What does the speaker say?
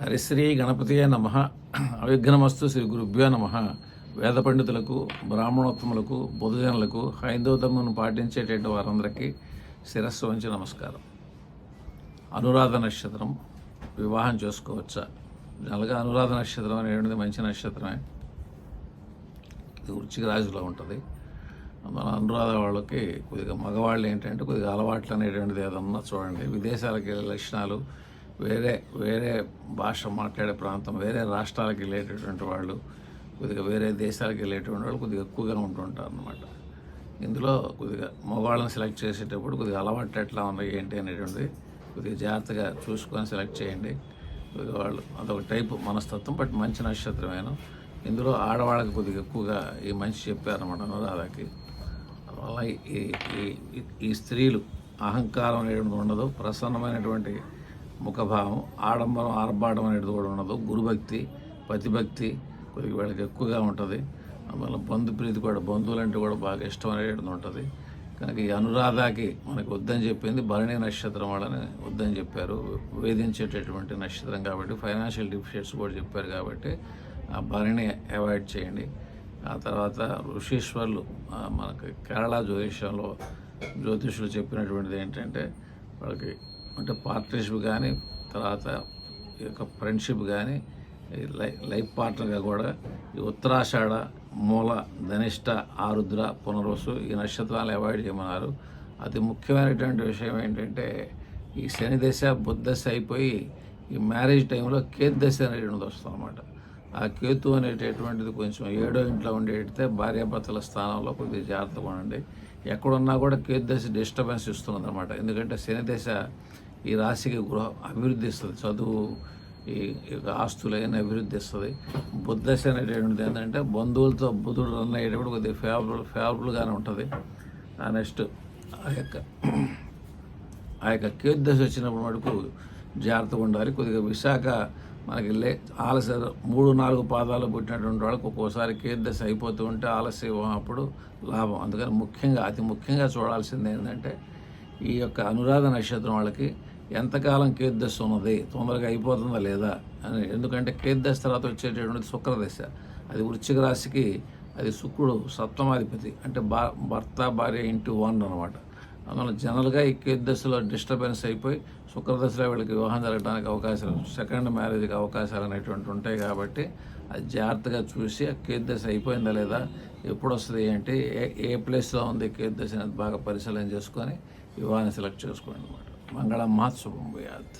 హరిశ్రీ గణపతియే నమ. అవిఘ్నమస్తు శ్రీ గురుభ్యో నమ. వేద పండితులకు బ్రాహ్మణోత్తములకు బుధజనులకు హైందవ ధర్మను పాటించేటటువంటి వారందరికీ శిరస్సు వంచి నమస్కారం. అనురాధ నక్షత్రం వివాహం చేసుకోవచ్చా? జనరల్గా అనురాధ నక్షత్రం అనేటువంటిది మంచి నక్షత్రమే. ఇది వృచ్చిక రాజులో ఉంటుంది. మన అనురాధ వాళ్ళకి కొద్దిగా మగవాళ్ళు ఏంటంటే కొద్దిగా అలవాట్లు అనేటువంటిది ఏదన్నా చూడండి. విదేశాలకు వెళ్ళే లక్షణాలు వేరే వేరే భాష మాట్లాడే ప్రాంతం వేరే రాష్ట్రాలకు వెళ్ళేటటువంటి వాళ్ళు కొద్దిగా వేరే దేశాలకు వెళ్ళేటువంటి వాళ్ళు కొద్దిగా ఎక్కువగా ఉంటుంటారు అనమాట ఇందులో కొద్దిగా మగవాళ్ళని సెలెక్ట్ చేసేటప్పుడు కొద్దిగా అలవాటు ఎట్లా ఉన్నాయి ఏంటి అనేటువంటిది కొద్దిగా జాగ్రత్తగా చూసుకొని సెలెక్ట్ చేయండి. కొద్దిగా వాళ్ళు అదొక టైపు మనస్తత్వం బట్ మంచి నక్షత్రమేను. ఇందులో ఆడవాళ్ళకి కొద్దిగా ఎక్కువగా ఈ మంచి చెప్పారన్నమాట అనురాధకి. వల్ల ఈ ఈ- ఈ- ఈ స్త్రీలు అహంకారం అనేటువంటి ఉండదు ప్రసన్నమైనటువంటి ముఖభావం ఆడంబరం ఆర్భాటం అనేది కూడా ఉండదు. గురుభక్తి పతిభక్తి కొద్దిగా వీళ్ళకి ఎక్కువగా ఉంటుంది. మళ్ళీ బంధు ప్రీతి కూడా బంధువులంటే కూడా బాగా ఇష్టం అనేది ఉంటుంది. కనుక ఈ అనురాధకి మనకి వద్దని చెప్పింది భరణి నక్షత్రం వాళ్ళని వద్దని చెప్పారు. వేధించేటటువంటి నక్షత్రం కాబట్టి ఫైనాన్షియల్ డిఫిషియట్స్ కూడా చెప్పారు కాబట్టి ఆ భరణి అవాయిడ్ చేయండి. ఆ తర్వాత ఋషీశ్వర్లు మనకి కేరళ జ్యోతిష్యంలో జ్యోతిషులు చెప్పినటువంటిది ఏంటంటే వాళ్ళకి అంటే పార్ట్నర్షిప్ కానీ తర్వాత ఈ యొక్క ఫ్రెండ్షిప్ కానీ లై లైఫ్ పార్ట్నర్గా కూడా ఈ ఉత్తరాషాఢ మూల ధనిష్ట ఆరుద్ర పునర్వసు ఈ నక్షత్రాలు అవాయిడ్ చేయమన్నారు. అతి ముఖ్యమైనటువంటి విషయం ఏంటంటే ఈ శని దశ బుద్ధ దశ అయిపోయి ఈ మ్యారేజ్ టైంలో కేతు దశ అనేటువంటిది వస్తుంది అనమాట ఆ కేతు అనేటటువంటిది కొంచెం ఏడో ఇంట్లో ఉండేటితే భార్యాభర్తల స్థానంలో కొద్దిగా జాగ్రత్తగా ఉండండి. ఎక్కడున్నా కూడా కేతు దశ డిస్టర్బెన్స్ ఇస్తుంది అనమాట ఎందుకంటే శని దశ ఈ రాశికి గృహ అభివృద్ధి ఇస్తుంది. చదువు ఈ ఈ యొక్క ఆస్తులైన అభివృద్ధి ఇస్తుంది. బుద్ధశ అనేటటువంటిది ఏంటంటే బంధువులతో బుధుడు రన్ అయ్యేటప్పుడు కొద్దిగా ఫేవరబుల్ ఫేవరబుల్గానే ఉంటుంది. ఆ నెక్స్ట్ ఆ యొక్క ఆ యొక్క కేతు దశ వచ్చినప్పుడు మటుకు జాగ్రత్తగా ఉండాలి. కొద్దిగా విశాఖ మనకి లే ఆలస్య మూడు నాలుగు పాదాలు పుట్టినటువంటి వాళ్ళకి ఒక్కోసారి కేతు దశ అయిపోతూ ఉంటే ఆలస్యం అప్పుడు లాభం. అందుకని ముఖ్యంగా అతి ముఖ్యంగా చూడాల్సింది ఏంటంటే ఈ యొక్క అనురాధ నక్షత్రం వాళ్ళకి ఎంతకాలం కీర్దశ ఉన్నది? తొందరగా అయిపోతుందా లేదా అని. ఎందుకంటే కీర్దశ తర్వాత వచ్చేటటువంటి శుక్రదశ. అది వృశ్చిక రాశికి అది శుక్రుడు సప్తమాధిపతి. అంటే బా భర్త భార్య ఇంటి వన్ అనమాట అందువల్ల జనరల్గా ఈ కీర్దశలో డిస్టర్బెన్స్ అయిపోయి శుక్రదశలో వీళ్ళకి వివాహం జరగడానికి అవకాశాలు సెకండ్ మ్యారేజ్కి అవకాశాలు అనేటువంటి ఉంటాయి కాబట్టి అది జాగ్రత్తగా చూసి ఆ కీర్దశ అయిపోయిందా లేదా ఎప్పుడు వస్తుంది ఏంటి ఏ ఏ ప్లేస్లో ఉంది కీర్దశ అనేది బాగా పరిశీలన చేసుకొని వివాహాన్ని సెలెక్ట్ చేసుకోండి అనమాట मङ्गलं मात्सुभं भूयात्